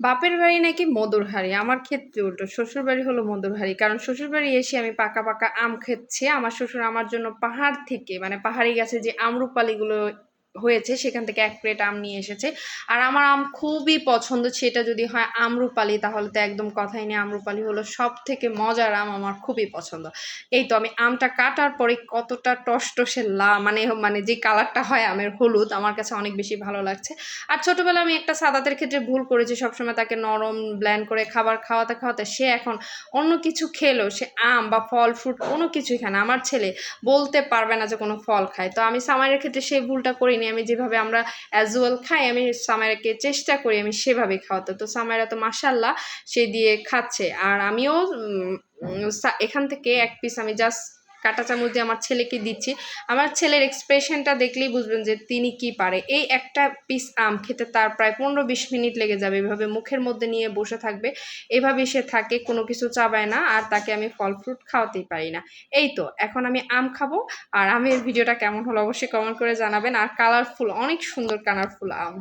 বাপের বাড়ি নাকি মধুর হাড়ি? আমার ক্ষেত্রে উল্টো। শ্বশুর বাড়ি হলো মধুর হাড়ি। কারণ শ্বশুর বাড়ি এসে আমি পাকা পাকা আম খেচ্ছি। আমার শ্বশুর আমার জন্য পাহাড় থেকে মানে পাহাড়ি গাছে যে আমরুপালিগুলো হয়েছে, সেখান থেকে এক প্লেট আম নিয়ে এসেছে। আর আমার আম খুবই পছন্দ, সেটা যদি হয় আমরুপালি, তাহলে তো একদম কথাই নেই। আমরুপালি হলো সব থেকে মজার আম আমার খুবই পছন্দ। এই তো আমি আমটা কাটার পরে কতটা টসটসে লা মানে মানে যে কালারটা হয় আমের হলুদ, আমার কাছে অনেক বেশি ভালো লাগছে। আর ছোটোবেলা আমি একটা সাদাতের ক্ষেত্রে ভুল করেছি, সবসময় তাকে নরম ব্ল্যান্ড করে খাবার খাওয়াতে খাওয়াতে, সে এখন অন্য কিছু খেলো, সে আম বা ফল ফ্রুট কোনো কিছুই খায় না। আমার ছেলে বলতে পারবে না যে কোনো ফল খায়। তো আমি সামারের ক্ষেত্রে সেই ভুলটা করিনি। আমি যেভাবে আমরা অ্যাজুয়াল খাই, আমি সামাইরাকে চেষ্টা করি আমি সেভাবে খাওয়াতে। তো সামাইরা তো মাসাল্লাহ সে দিয়ে খাচ্ছে। আর আমিও এখান থেকে এক পিস আমি জাস্ট কাঁটা চামচ দিয়ে আমার ছেলেকে দিচ্ছি। আমার ছেলের এক্সপ্রেশনটা দেখলেই বুঝবেন যে তিনি কি পারে। এই একটা পিস আম খেতে তার প্রায় পনেরো বিশ মিনিট লেগে যাবে। এভাবে মুখের মধ্যে নিয়ে বসে থাকবে। এভাবে সে থাকে, কোনো কিছু চাবায় না আর তাকে আমি ফল ফ্রুট খাওয়াতেই পারি না। এই তো, এখন আমি আম খাব আর আমের ভিডিওটা কেমন হলো অবশ্যই কমেন্ট করে জানাবেন। আর কালারফুল অনেক সুন্দর কালারফুল আম।